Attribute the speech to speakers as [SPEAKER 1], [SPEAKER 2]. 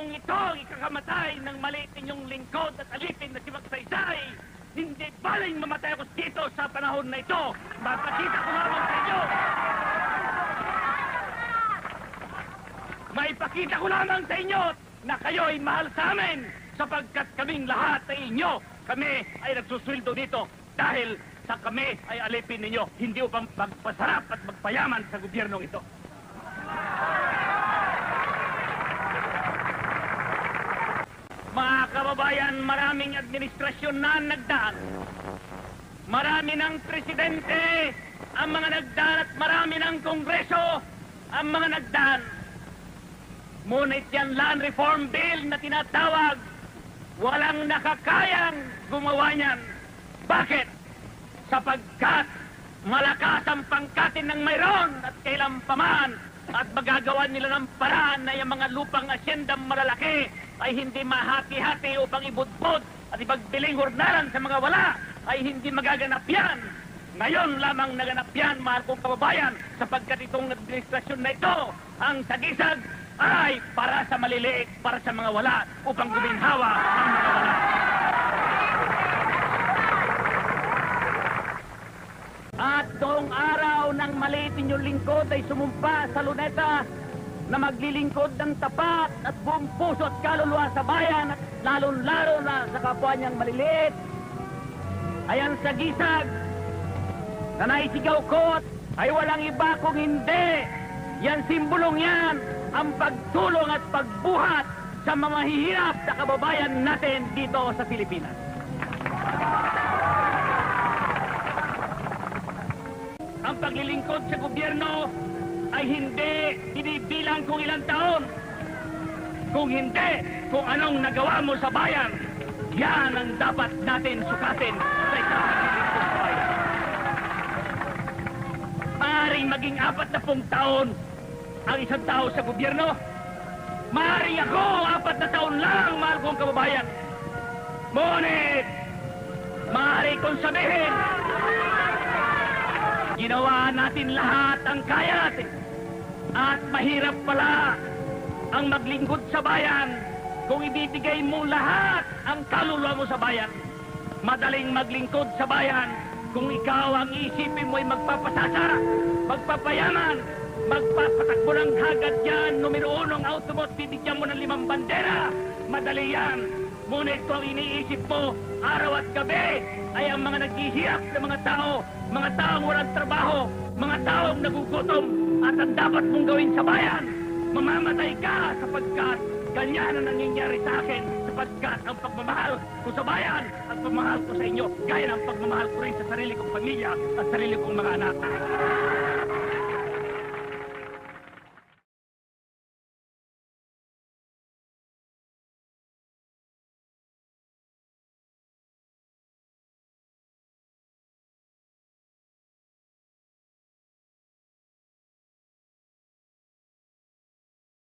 [SPEAKER 1] Kung ito ang ikakamatay ng maliit ninyong lingkod at alipin na si Magsaysay, hindi baling mamatay ako dito sa panahon na ito. Mapakita ko lamang sa inyo. Maipakita ko lamang sa inyo na kayo ay mahal sa amin sapagkat kaming lahat ay inyo. Kami ay nagsusweldo dito dahil sa kami ay alipin ninyo, hindi upang magpasarap at magpayaman sa gobyernong ito. Mga kababayan, maraming administrasyon na nagdaan. Marami ng presidente ang mga nagdaan at marami ng kongreso ang mga nagdaan. Ngunit yan land reform bill na tinatawag, walang nakakayang gumawa niyan. Bakit? Sapagkat malakas ang pangkatin ng mayroon at kailan paman at magagawa nila ng paraan na yung mga lupang asyendang malalaki ay hindi mahati-hati upang ibudbud at ipagbiling hornalan sa mga wala ay hindi magaganap yan. Ngayon lamang naganap yan, mahal kong kababayan, sapagkat itong administrasyon na ito, ang sagisag ay para sa maliliit, para sa mga wala, upang guminhawa ang mga wala. At noong araw ng maliit ninyong lingkod ay sumumpa sa luneta na maglilingkod ng tapat at buong puso at kaluluwa sa bayan at lalong-lalo na sa kapwa niyang maliliit. Ayan sa gisag na naisigaw ko ay walang iba kung hindi. Yan simbolong yan ang pagtulong at pagbuhat sa mga mahihirap na kababayan natin dito sa Pilipinas. Ang paglilingkod sa gobyerno ay hindi binibilang kung ilang taon. Kung hindi, kung anong nagawa mo sa bayan, yan ang dapat natin sukatin sa paglilingkod sa maging apat na pong taon ang isang tao sa gobyerno. Maaaring ako apat na taon lang, mahal kong kababayan. Ngunit, maaari kong sabihin, Ginawa natin lahat ang kaya natin. At mahirap pala ang maglingkod sa bayan kung ibibigay mo lahat ang kaluluwa mo sa bayan. Madaling maglingkod sa bayan kung ikaw ang isipin mo ay magpapasasa, magpapayaman, magpapatakbo ng hagad yan, numero unong autobot, bibigyan mo ng limang bandera. Madali yan. Ngunit kung iniisip mo, araw at gabi, ay ang mga naghihirap na mga tao, mga taong walang trabaho, mga taong nagugutom, at ang dapat mong gawin sa bayan, mamamatay ka sapagkat ganyan ang nangyayari sa akin sapagkat ang pagmamahal ko sa bayan at pagmamahal ko sa inyo, gaya ng pagmamahal ko rin sa sarili kong pamilya at sarili kong mga anak.